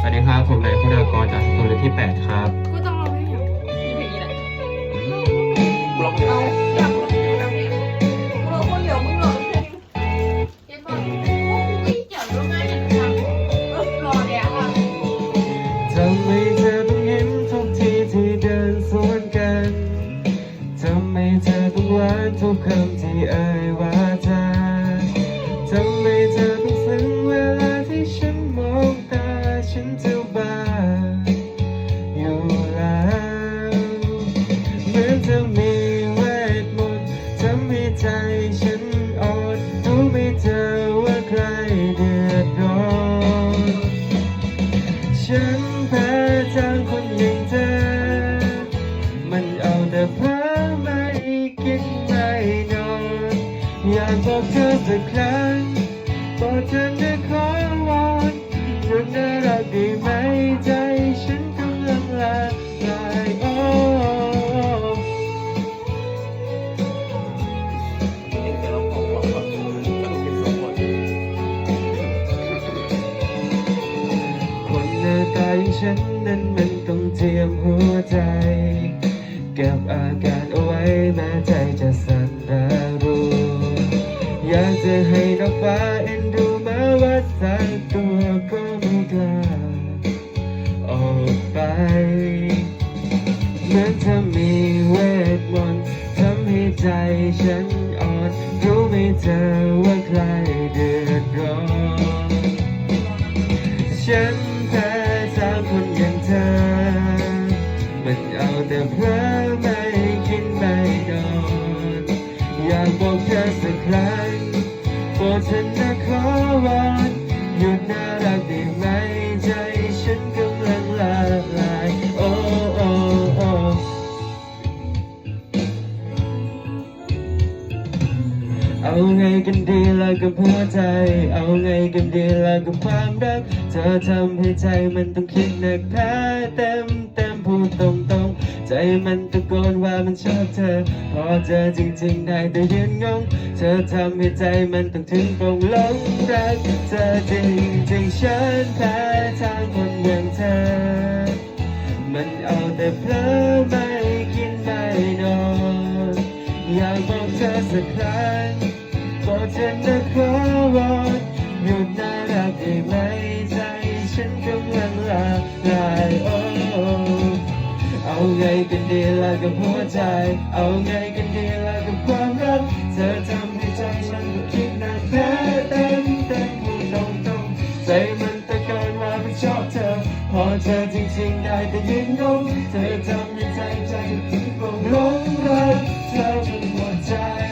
สวัสดีครับผมนายคุณากรจากตัวเลือกที่ 8 ครับกูต้องร้องเพลงอย่างที่เพลงนี้แหละกูร้องเพลงเอาอะไรอยากร้องเพลงแล้วเนี่ยกูร้องคนเดียวมึงร้องเพลงเดี๋ยวก่อนพวกกูไม่เกี่ยวด้วยไงเนี่ยทำเออรอเดี๋ยวค่ะทำไมเธอต้องยิ้มทุกทีที่เดินสวนกันทำไมเธอต้องหวานทุกคำที่เอ่ยว่า ฉันจะบ้าอยู่แล้วเหมือนเธอมีเวทมนต์ทำให้ใจฉันอ่อนรู้ไหมเธอว่าใครเดือดร้อนฉันแพ้ทางคนอย่างเธอ มันเอาแต่เพ้อไม่กินไม่นอนอยากบอกเธอสักครั้งบอกเธอได้ขอวอน หยุดน่ารักได้ไหมใจฉันกำลังละลายโอ้คนหน้าตาอย่างฉันนั้นมันต้องเทียมหัวใจ เก็บอาการเอาไว้แม้ใจจะสั่นระรูอยากจะให้นกฟ้าเอ็นดูมาว่า สักตัวก็ไม่กล้าออกไปเหมือนเธอมีเวทมนต์ทำให้ใจฉันอ่อนรู้ไหมเธอว่าใครเดือดร้อนฉันแพ้ทางคนอย่างเธอ มันเอาแต่เพลอไม่กินไม่นอน อยากบอกเธอสักครั้งโปรดเธอน เอาไงกันดีล่ะกับหัวใจ เอาไงกันดีล่ะกับความรัก เธอทำให้ใจมันต้องคิดหนักแท้เต็มเต็มพูดตรงตรงใจมันตะโกนว่ามันชอบเธอ พอเจอจริงๆได้แต่ยืนงง เธอทำให้ใจมันต้องถึงปงหลงรักเธอจริงจริงๆฉันแพ้ทางคนอย่างเธอ อยากบอกเธอสักครั้งบอกเธอนะขอวอนหยุดน่ารักได้ไหมใจฉันกำลังละลายโอ้เอาไงกันดีล่ะกับหัวใจ เอาไงกันดีล่ะกับความรัก เธอทำให้ใจฉันต้องคิดหนักแท้เต็มเต็มพูดตรงตรงใจมันตะโกนว่ามันชอบเธอ พอเธอจริงๆได้แต่ยืนงงเธอทำให้ใจใจถึงปงลงรัก เธอ